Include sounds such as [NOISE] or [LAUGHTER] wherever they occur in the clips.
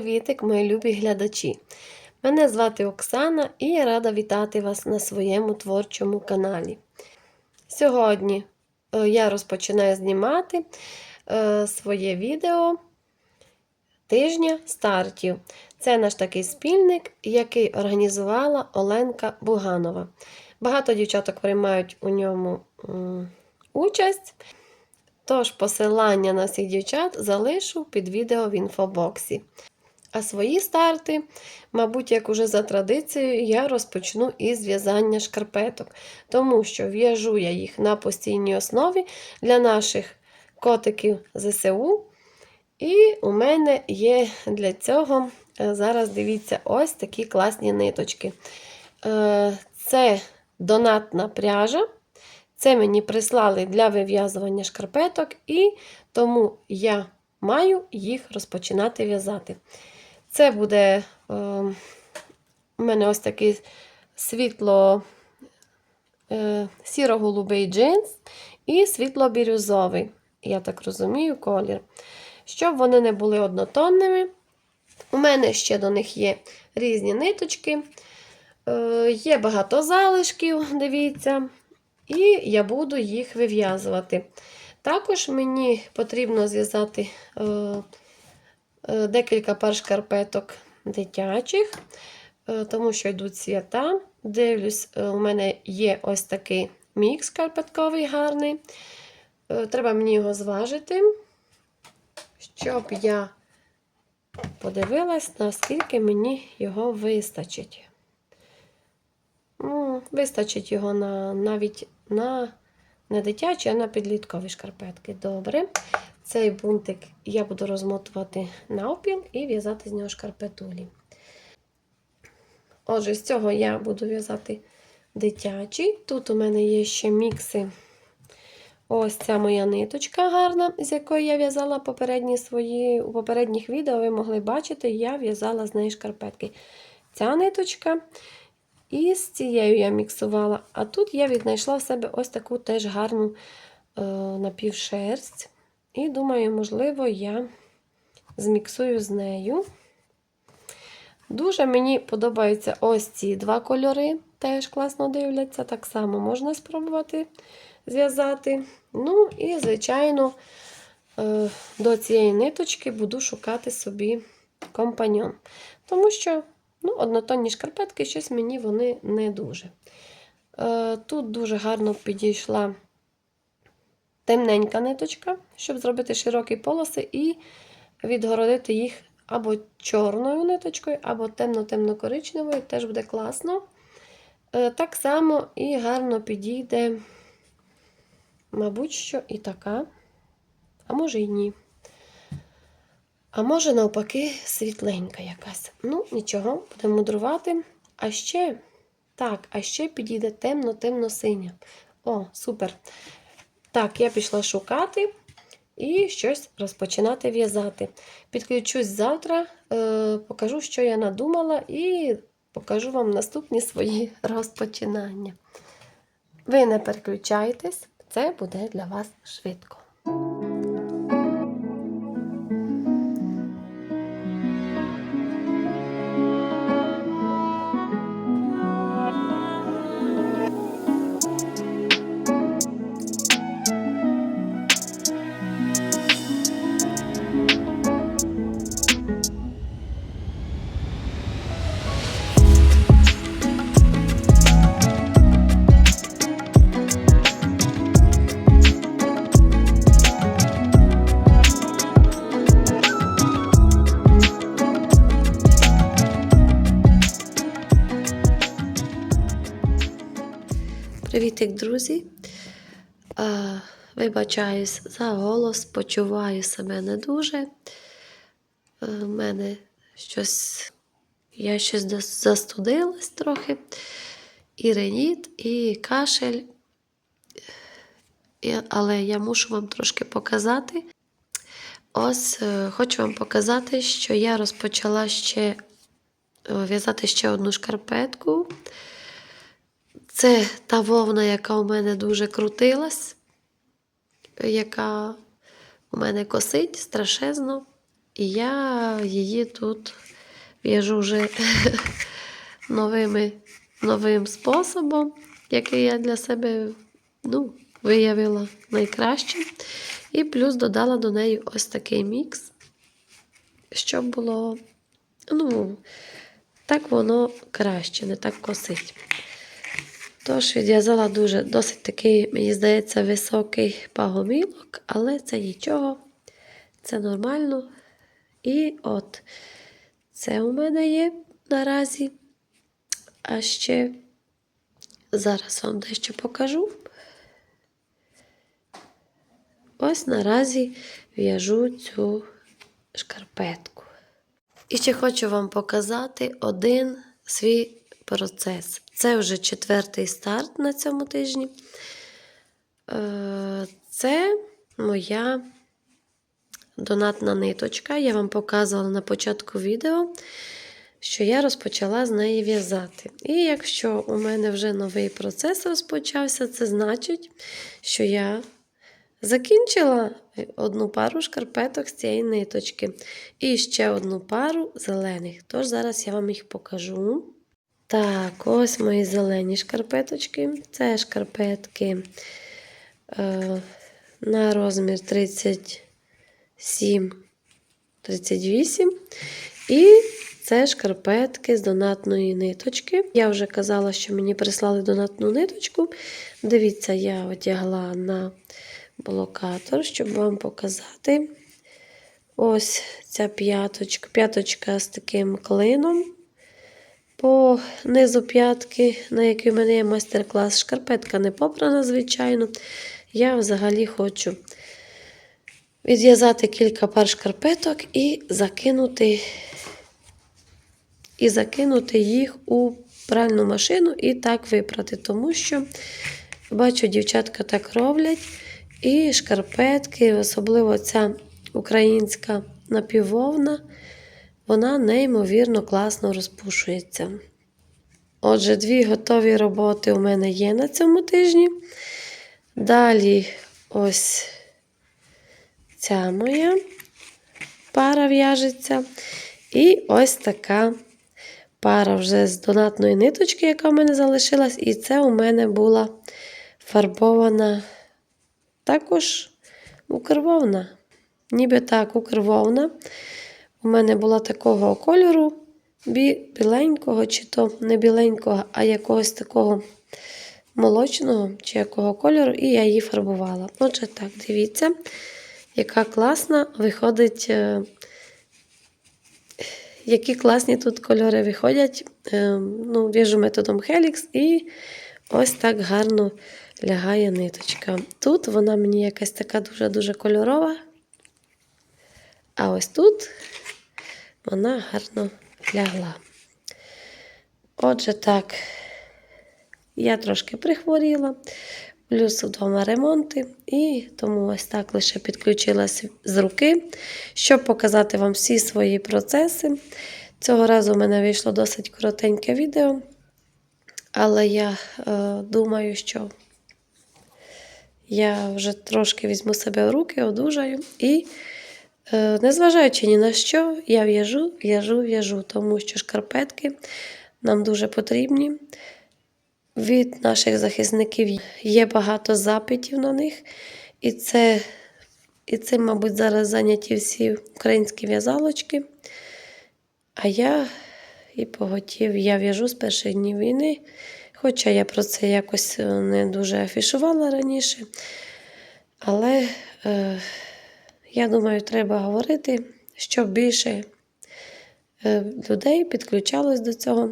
Привіт-привітик, мої любі глядачі! Мене звати Оксана і я рада вітати вас на своєму творчому каналі. Сьогодні е, я розпочинаю знімати е, своє відео тижня стартів. Це наш такий спільник, який організувала Оленка Буганова. Багато дівчаток приймають у ньому участь. Тож посилання на всіх дівчат залишу під відео в інфобоксі. А свої старти, мабуть, як уже за традицією, я розпочну із в'язання шкарпеток, тому що в'яжу я їх на постійній основі для наших котиків ЗСУ. І у мене є для цього, е, зараз дивіться, ось такі класні ниточки. Е, Це донатна пряжа. Це мені прислали для вив'язування шкарпеток, і тому я маю їх розпочинати в'язати. Це буде е, у мене ось такий світло е, сіро-голубий джинс і світло-бірюзовий, я так розумію, колір. Щоб вони не були однотонними. У мене ще до них є різні ниточки, е, є багато залишків, дивіться. І я буду їх вив'язувати. Також мені потрібно зв'язати е, декілька пар шкарпеток дитячих, е, тому що йдуть свята. Дивлюсь, е, у мене є ось такий мікс шкарпетковий гарний. Е, треба мені його зважити, щоб я подивилась, наскільки мені його вистачить. Ну, Вистачить його на, навіть на не дитячі, а на підліткові шкарпетки. Добре. Цей бунтик я буду розмотувати навпіл і в'язати з нього шкарпетулі. Отже, з цього я буду в'язати дитячий. Тут у мене є ще мікси. Ось ця моя ниточка гарна, з якої я в'язала попередні свої, у попередніх відео, ви могли бачити, я в'язала з неї шкарпетки. Ця ниточка. І з цією я міксувала. А тут я віднайшла в себе ось таку теж гарну е, напівшерсть. І думаю, можливо, я зміксую з нею. Дуже мені подобаються ось ці два кольори, теж класно дивляться. Так само можна спробувати зв'язати. Ну, і, звичайно, е, до цієї ниточки буду шукати собі компаньон. Тому що Ну, Однотонні шкарпетки, щось мені вони не дуже. Е, Тут дуже гарно підійшла темненька ниточка, щоб зробити широкі полоси і відгородити їх або чорною ниточкою, або темно-темно-коричневою, теж буде класно. Е, Так само і гарно підійде, мабуть, що і така, а може і ні. А може, навпаки, світленька якась. Ну, нічого, будемо мудрувати. А ще, так, а ще підійде темно-темно-синя. О, супер. Так, я пішла шукати і щось розпочинати в'язати. Підключусь завтра, е, покажу, що я надумала, і покажу вам наступні свої розпочинання. Ви не переключайтесь, це буде для вас швидко. Друзі! Вибачаюсь за голос, почуваю себе не дуже. У мене щось, я щось застудилась трохи. І реніт, і кашель. Але я мушу вам трошки показати. Ось е, хочу вам показати, що я розпочала ще в'язати ще одну шкарпетку. Це та вовна, яка у мене дуже крутилась, яка у мене косить страшезно. І я її тут в'яжу вже [LAUGHS] новими, новим способом, який я для себе ну, виявила найкращим. І плюс додала до неї ось такий мікс, щоб було, ну, так воно краще, не так косить. Тож відв'язала дуже досить такий, мені здається, високий пагомілок, але це нічого, це нормально. І от це у мене є наразі. А ще зараз вам дещо покажу. Ось наразі в'яжу цю шкарпетку. І ще хочу вам показати один свій процес. Це вже четвертий старт на цьому тижні. Е, Це моя донатна ниточка. Я вам показувала на початку відео, що я розпочала з неї в'язати. І якщо у мене вже новий процес розпочався, це значить, що я закінчила одну пару шкарпеток з цієї ниточки. І ще одну пару зелених. Тож зараз я вам їх покажу. Так, ось мої зелені шкарпеточки. Це шкарпетки е, на розмір 37, 38. І це шкарпетки з донатної ниточки. Я вже казала, що мені прислали донатну ниточку. Дивіться, я одягла на блокатор, щоб вам показати. Ось ця п'яточка, п'яточка з таким клином по низу п'ятки, на якій в мене є майстер-клас. Шкарпетка не попрана, звичайно. Я взагалі хочу відв'язати кілька пар шкарпеток і закинути, і закинути їх у пральну машину і так випрати, тому що бачу, дівчатка так роблять. І шкарпетки, особливо ця українська напіввовна, вона неймовірно класно розпушується. Отже, дві готові роботи у мене є на цьому тижні. Далі ось ця моя пара в'яжеться. І ось така пара вже з донатної ниточки, яка в мене залишилась. І це у мене була фарбована також укрвовна. Ніби так, укрвовна. У мене була такого кольору біленького, чи то не біленького, а якогось такого молочного чи якого кольору, і я її фарбувала. Отже, так, дивіться, яка класна виходить, е, які класні тут кольори виходять. Е, ну, В'яжу методом Helix і ось так гарно лягає ниточка. Тут вона мені якась така дуже-дуже кольорова. А ось тут вона гарно лягла. Отже, так, я трошки прихворіла, плюс вдома ремонти, і тому ось так лише підключилась з руки, щоб показати вам всі свої процеси. Цього разу в мене вийшло досить коротеньке відео, але я е, думаю, що я вже трошки візьму себе в руки, одужаю. І, незважаючи ні на що, я в'яжу, в'яжу, в'яжу, тому що шкарпетки нам дуже потрібні. Від наших захисників є багато запитів на них. І це, і цим, мабуть, зараз зайняті всі українські в'язалочки. А я і поготів, я в'яжу з перших днів війни. Хоча я про це якось е, не дуже афішувала раніше. Але е, я думаю, треба говорити, щоб більше е, людей підключалось до цього,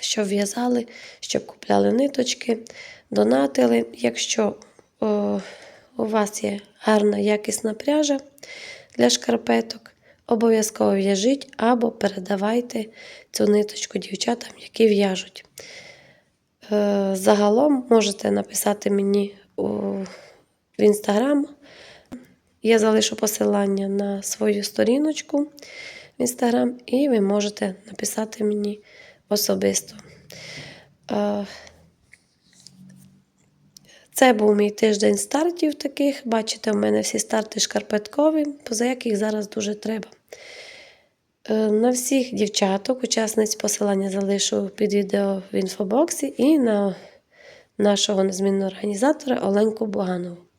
щоб в'язали, щоб купляли ниточки, донатили. Якщо е, у вас є гарна якісна пряжа для шкарпеток, обов'язково в'яжіть або передавайте цю ниточку дівчатам, які в'яжуть. Е, загалом можете написати мені в інстаграм. Я залишу посилання на свою сторіночку в інстаграм, і ви можете написати мені особисто. Це був мій тиждень стартів таких. Бачите, у мене всі старти шкарпеткові, поза яких зараз дуже треба. Е, На всіх дівчаток, учасниць посилання залишу під відео в інфобоксі і на нашого незмінного організатора Оленку Буганову.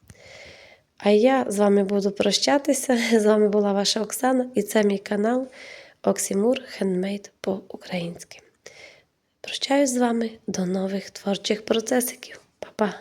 А я з вами буду прощатися. [LAUGHS] З вами була ваша Оксана, і це мій канал Оксімур Хендмейд по-українськи. Прощаюсь з вами до нових творчих процесиків. Па-па!